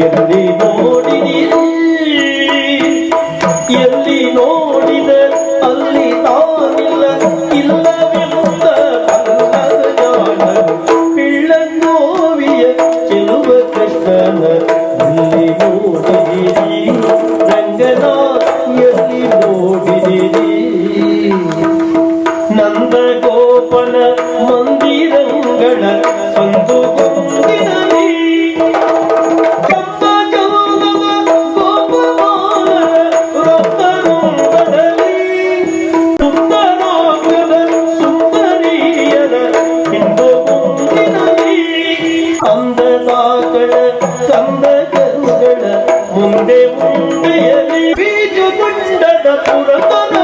ಎಲ್ಲಿ ನೋಡಿದಿರಿ? ಎಲ್ಲಿ ನೋಡಿದ? ಅಲ್ಲಿ ತಾನಿಲ್ಲ. ಜಾಣ ಪಿಳ್ಳಂಗೋವಿಯ ಚೆಲುವ ಕೃಷ್ಣನ. ಎಲ್ಲಿ ನೋಡಿದಿರಿ? ರಂಗನ ಎಲ್ಲಿ ನೋಡಿದಿರಿ. ನಂದ ಗೋಪನ ಮಂದಿರಂಗಳ ಸಂದು ಚಂದದಾಗಳ ಚಂದದ ಮುಂದೆ ಮುಂದೆಯಲ್ಲಿ ಬೀಜ ಬೀಜಗುಂಡದ ಪುರತನ